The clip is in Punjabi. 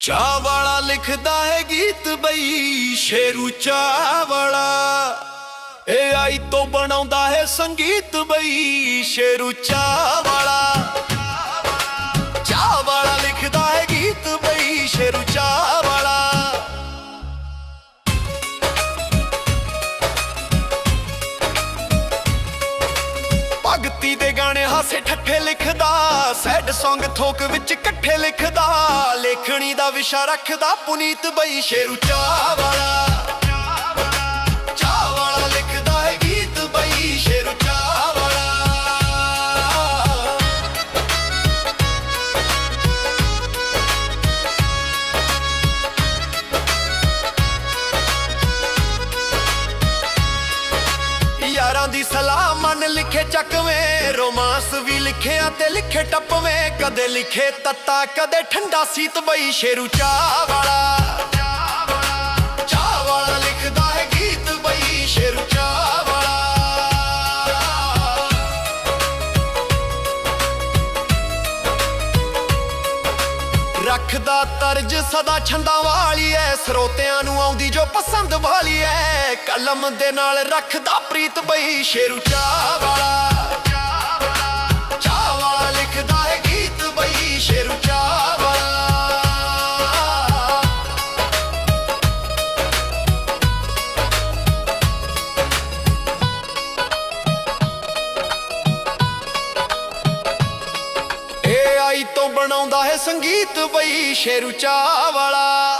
ਚਾਹ ਵਾਲਾ ਲਿਖਦਾ ਹੈ ਗੀਤ ਬਈ, ਸ਼ੇਰੂ ਚਾਹ ਵਾਲਾ। ਇਹ ਆਈ ਤੋਂ ਬਣਾਉਂਦਾ ਹੈ ਸੰਗੀਤ ਬਈ, ਸ਼ੇਰੂ ਚਾਹ ਵਾਲਾ। ਚਾਹ ਵਾਲਾ ਲਿਖਦਾ ਹੈ ਗੀਤ ਬਈ, ਸ਼ੇਰੂ ਚਾਹ ਵਾਲਾ। ਭਗਤੀ ਦੇ ਗਾਣੇ ਹਾਸੇ ਠੱਠੇ ਲਿਖਦਾ ਸੈਡ Song ਥੋਕ ਵਿੱਚ ਇਕੱਠੇ ਲਿਖਦਾ। ਲੇਖਣੀ ਦਾ ਵਿਸ਼ਾ ਰੱਖਦਾ ਪੁਨੀਤ ਬਈ ਸ਼ੇਰੂ ਚਾਹ ਵਾਲਾ ਲਿਖਦਾ ਹੈ ਬਈ ਸ਼ੇਰੂ ਚਾਹ ਯਾਰਾਂ ਦੀ ਸਲਾਹ ਚੱਕਵੇਂ ਰੋਮਾਂਸ ਵੀ ਲਿਖਿਆ ਤੇ ਲਿਖੇ ਟੱਪਵੇਂ ਕਦੇ ਲਿਖੇ ਤੱਤਾ, ਕਦੇ ਠੰਡਾ ਸੀਤ ਬਈ ਸ਼ੇਰੂ ਚਾਹ ਵਾਲਾ। ਚਾਹ ਵਾਲਾ ਲਿਖਦਾ ਹੈ ਗੀਤ ਬਈ ਸ਼ੇਰੂ ਚਾਹ ਵਾਲਾ। ਰੱਖਦਾ ਤਰਜ ਸਦਾ ਛੰਦਾਂ ਵਾਲੀ ਐ। ਸਰੋਤਿਆਂ ਨੂੰ ਆਉਂਦੀ ਜੋ ਪਸੰਦ ਵਾਲੀ ਐ। ਕਲਮ ਦੇ ਨਾਲ ਰੱਖਦਾ ਪ੍ਰੀਤ ਬਈ ਸ਼ੇਰੂ ਚਾਹ ਤੋਂ ਬਣਾਉਂਦਾ ਹੈ ਸੰਗੀਤ ਬਈ ਸ਼ੇਰੂ ਚਾਹ ਵਾਲਾ।